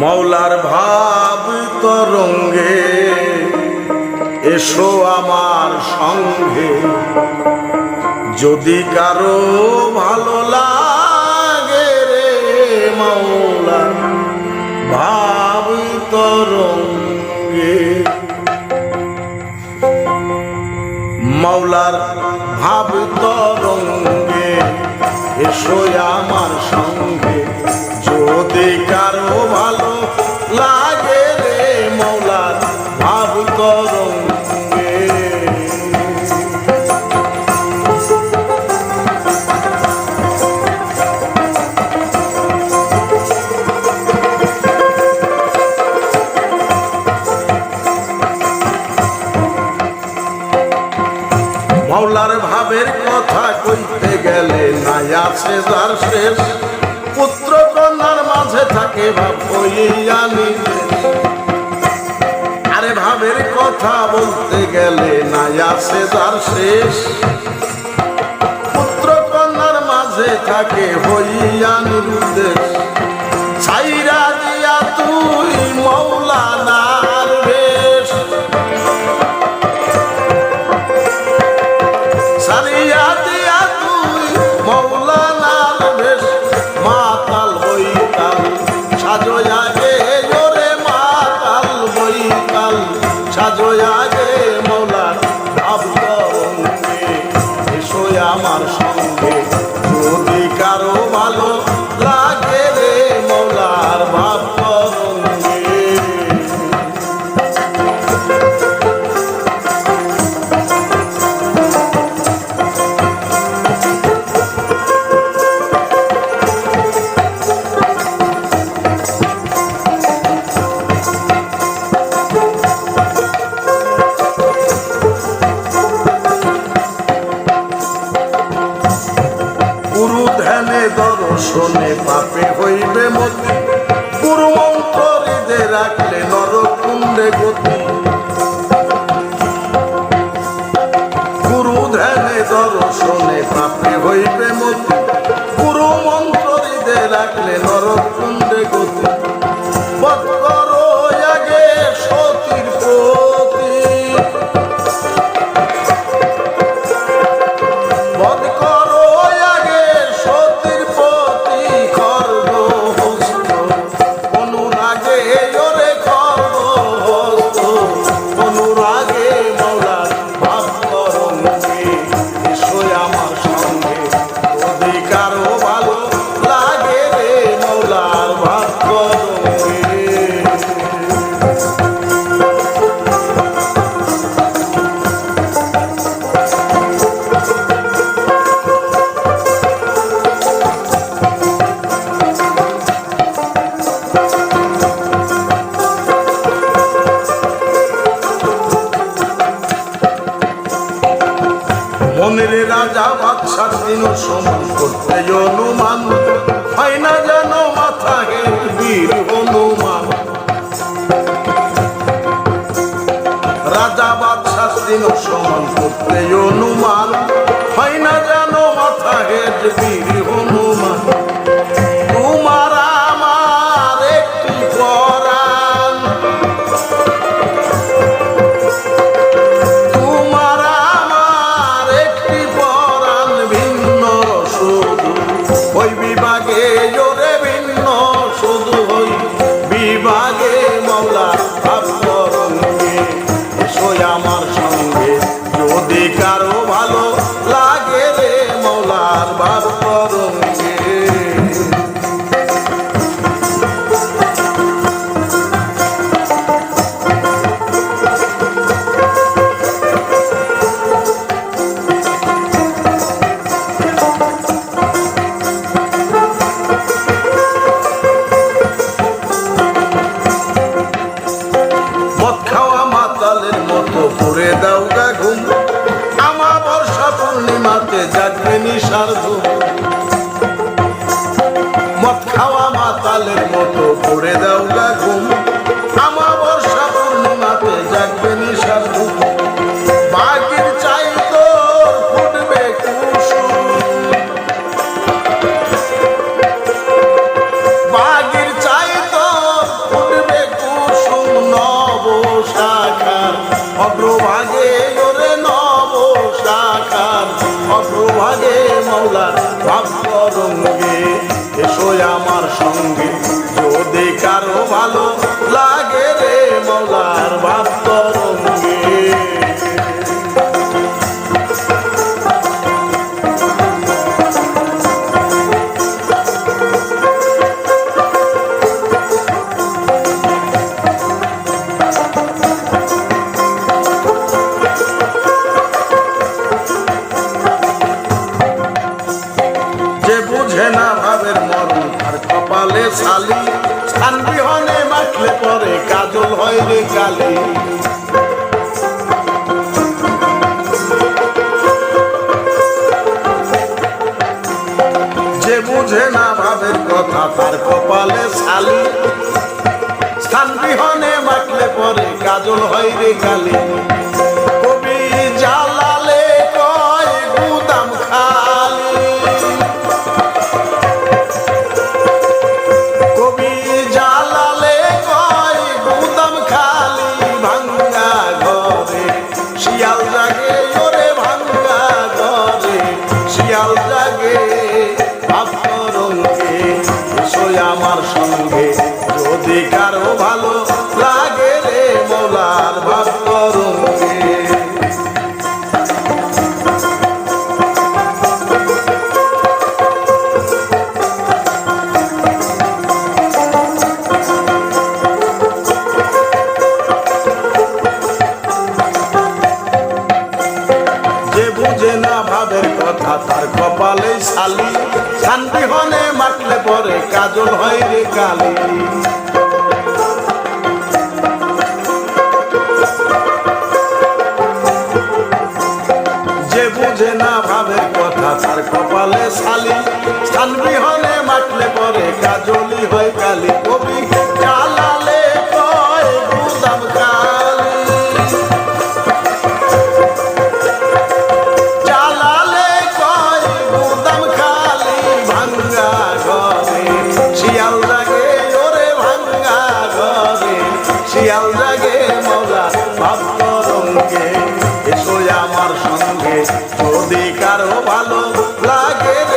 মৌলার ভাব তরঙ্গে এসো আমার সঙ্গে। যদি কারও ভালো লাগে রে মৌলা, ভাব তরঙ্গে। মৌলার ভাব তরঙ্গে এসো আমার সঙ্গে। নাই আছে যার শেষ। পুত্র কন্যার মাঝে থাকে ভাব। আরে ভাবের কথা বলতে গেলে নাই আছে যার শেষ। পুত্র কন্যার মাঝে থাকে হইয়া নিরুদ্দেশ। দর্শনে পাপে হইবে মতি। গুরু মন্ত্র হৃদে রাখলে নরকুণ্ডে গতি। গুরু ধ্যানে দর্শনে পাপে হইবে মতি। গুরু মন্ত্র হৃদে রাখলে নরকুণ্ডে গতি। সমান করতে অনুমান হয় না যেন মাথা বীর হনুমান। রাজা বাদশাহ দিন সমান করতে অনুমান হয় না যেন মাথা বীর ওই বিভাগে জোরে ভিন্ন, শুধু হই বিভাগে মৌলা ভাব করঙ্গে এসো আমার সঙ্গে, যদি কারও ভালো লাগে রে মৌলার ভাব ধুম মদ খাওয়া মাতালের মতো করে দাও গা মৌলার ভাবরঙ্গে এসো আমার সঙ্গে। শালি, স্থান বিহনে মাখলে পরে কাজল হয় রে কালি। যে বুঝে না ভাবের কথা তার কপালে শালি, স্থান বিহনে মাখলে পরে কাজল হয় রে কালি। তার কপালে শালি। শান্তি হনে মাখলে পরে কাজল হয় রে কালি। যে বুঝে না ভাবে কথা, তার কপালে শালি। শান্তি বিহনে লাগে